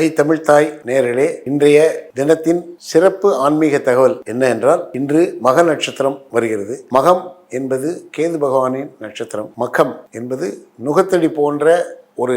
ஐ தமிழ்தாய் நேர்களே இன்றைய தினத்தின் சிறப்பு ஆன்மீக தகவல் என்ன என்றால் இன்று மக நட்சத்திரம் வருகிறது. மகம் என்பது கேது பகவானின் நட்சத்திரம். மகம் என்பது நுகத்தடி போன்ற ஒரு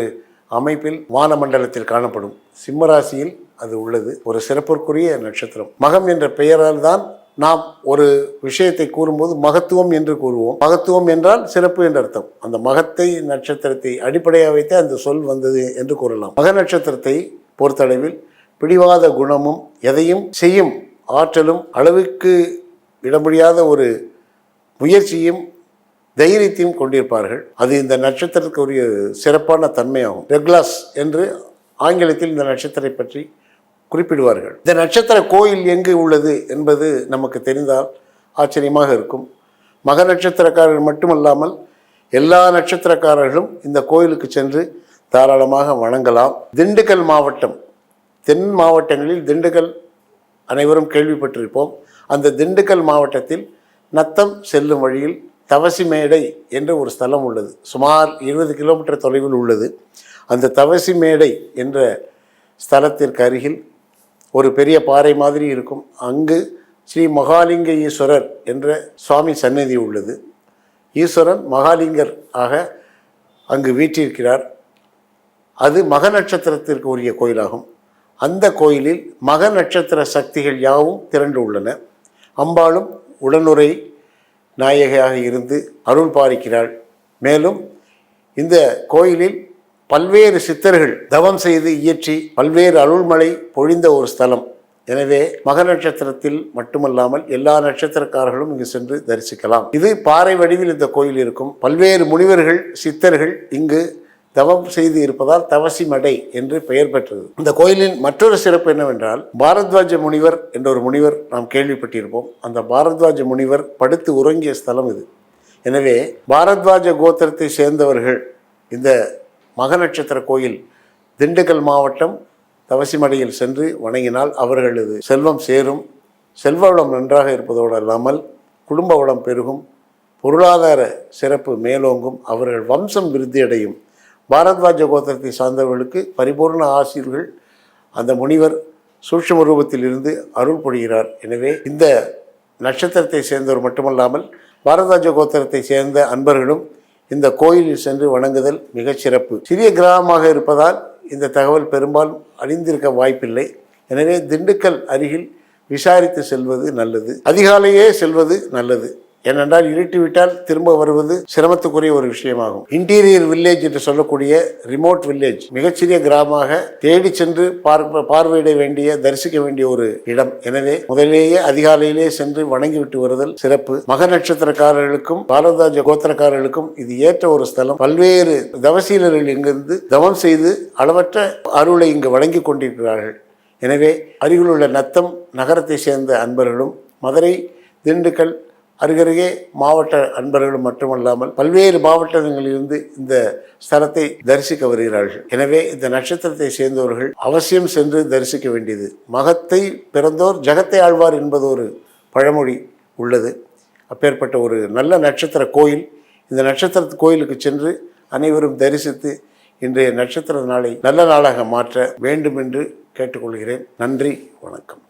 அமைப்பில் வானமண்டலத்தில் காணப்படும். சிம்மராசியில் அது உள்ளது. ஒரு சிறப்பிற்குரிய நட்சத்திரம். மகம் என்ற பெயரால் தான் நாம் ஒரு விஷயத்தை கூறும்போது மகத்துவம் என்று கூறுவோம். மகத்துவம் என்றால் சிறப்பு என்ற அர்த்தம். அந்த மகத்தை நட்சத்திரத்தை அடிப்படையாக வைத்து அந்த சொல் வந்தது என்று கூறலாம். மக நட்சத்திரத்தை பொறுத்தளவில் பிடிவாத குணமும் எதையும் செய்யும் ஆற்றலும் அளவுக்கு இடமுடியாத ஒரு முயற்சியும் தைரியத்தையும் கொண்டிருப்பார்கள். அது இந்த நட்சத்திரத்துக்கு ஒரு சிறப்பான தன்மையாகும். ரெகுலாஸ் என்று ஆங்கிலத்தில் இந்த நட்சத்திரத்தை பற்றி குறிப்பிடுவார்கள். இந்த நட்சத்திர கோயில் எங்கு உள்ளது என்பது நமக்கு தெரிந்தால் ஆச்சரியமாக இருக்கும். மக நட்சத்திரக்காரர்கள் மட்டுமல்லாமல் எல்லா நட்சத்திரக்காரர்களும் இந்த கோயிலுக்கு சென்று தாராளமாக வணங்கலாம். திண்டுக்கல் மாவட்டம். தென் மாவட்டங்களில் திண்டுக்கல் அனைவரும் கேள்விப்பட்டிருப்போம். அந்த திண்டுக்கல் மாவட்டத்தில் நத்தம் செல்லும் வழியில் தவசி மேடை என்ற ஒரு ஸ்தலம் உள்ளது. சுமார் இருபது கிலோமீட்டர் தொலைவில் உள்ளது. அந்த தவசி மேடை என்ற ஸ்தலத்திற்கு அருகில் ஒரு பெரிய பாறை மாதிரி இருக்கும். அங்கு ஸ்ரீ மகாலிங்க ஈஸ்வரர் என்ற சுவாமி சன்னதி உள்ளது. ஈஸ்வரன் மகாலிங்கர் ஆக அங்கு வீற்றிருக்கிறார். அது மக நட்சத்திரத்திற்கு உரிய கோயிலாகும். அந்த கோயிலில் மக நட்சத்திர சக்திகள் யாவும் திரண்டு உள்ளன. அம்பாளும் உடனுரை நாயகியாக இருந்து அருள் பாலிக்கிறாள். மேலும் இந்த கோயிலில் பல்வேறு சித்தர்கள் தவம் செய்து இயற்றி பல்வேறு அருள்மழை பொழிந்த ஒரு ஸ்தலம். எனவே மக நட்சத்திரத்தில் மட்டுமல்லாமல் எல்லா நட்சத்திரக்காரர்களும் இங்கு சென்று தரிசிக்கலாம். இது பாறை வடிவில் இந்த கோயில் இருக்கும். பல்வேறு முனிவர்கள் சித்தர்கள் இங்கு தவம் செய்து இருப்பதால் தவசி மடை என்று பெயர் பெற்றது. இந்த கோயிலின் மற்றொரு சிறப்பு என்னவென்றால் பாரத்வாஜ முனிவர் என்ற ஒரு முனிவர் நாம் கேள்விப்பட்டிருப்போம். அந்த பாரத்வாஜ முனிவர் படுத்து உறங்கிய ஸ்தலம் இது. எனவே பாரத்வாஜ கோத்திரத்தை சேர்ந்தவர்கள் இந்த மக நட்சத்திர கோயில் திண்டுக்கல் மாவட்டம் தவசிமடையில் சென்று வணங்கினால் அவர்களது செல்வம் சேரும். செல்வ வளம் நன்றாக இருப்பதோடு அல்லாமல் குடும்ப வளம் பெருகும். பொருளாதார சிறப்பு மேலோங்கும். அவர்கள் வம்சம் விருத்தியடையும். பாரத்வாஜ கோத்திரத்தை சார்ந்தவர்களுக்கு பரிபூர்ண ஆசிரியர்கள் அந்த முனிவர் சூட்சம ரூபத்தில் இருந்து அருள் பொழிகிறார் எனவே இந்த நட்சத்திரத்தை சேர்ந்தவர் மட்டுமல்லாமல் பாரத்வாஜ கோத்திரத்தை சேர்ந்த அன்பர்களும் இந்த கோயிலில் சென்று வணங்குதல் மிகச் சிறப்பு. சிறிய கிராமமாக இருப்பதால் இந்த தகவல் பெரும்பாலும் அழிந்திருக்க வாய்ப்பில்லை. எனவே திண்டுக்கல் அருகில் விசாரித்து செல்வது நல்லது. அதிகாலையே செல்வது நல்லது. ஏனென்றால் இருட்டிவிட்டால் திரும்ப வருவது சிரமத்துக்குரிய ஒரு விஷயமாகும். இன்டீரியர் வில்லேஜ் என்று சொல்லக்கூடிய ரிமோட் வில்லேஜ் மிகச்சிறிய கிராமமாக தேடி சென்று பார்வையிட வேண்டிய தரிசிக்க வேண்டிய ஒரு இடம். எனவே முதலிலேயே அதிகாலையிலே சென்று வணங்கிவிட்டு வருதல் சிறப்பு. மக நட்சத்திரக்காரர்களுக்கும் பாரதாஜ கோத்திரக்காரர்களுக்கும் இது ஏற்ற ஒரு ஸ்தலம். பல்வேறு தவசீலர்கள் இங்கிருந்து தவம் செய்து அளவற்ற அருளை இங்கு வழங்கி கொண்டிருக்கிறார்கள். எனவே அருகிலுள்ள நத்தம் நகரத்தை சேர்ந்த அன்பர்களும் மதுரை திண்டுக்கல் அருகருகே மாவட்ட அன்பர்களும் மட்டுமல்லாமல் பல்வேறு மாவட்டங்களிலிருந்து இந்த ஸ்தலத்தை தரிசிக்க வருகிறார்கள். எனவே இந்த நட்சத்திரத்தை சேர்ந்தவர்கள் அவசியம் சென்று தரிசிக்க வேண்டியது. மகத்தை பிறந்தோர் ஜகத்தை ஆழ்வார் என்பது ஒரு பழமொழி உள்ளது. அப்பேற்பட்ட ஒரு நல்ல நட்சத்திர கோயில். இந்த நட்சத்திர கோயிலுக்கு சென்று அனைவரும் தரிசித்து இன்றைய நட்சத்திர நாளை நல்ல நாளாக மாற்ற வேண்டும் என்று கேட்டுக்கொள்கிறேன். நன்றி வணக்கம்.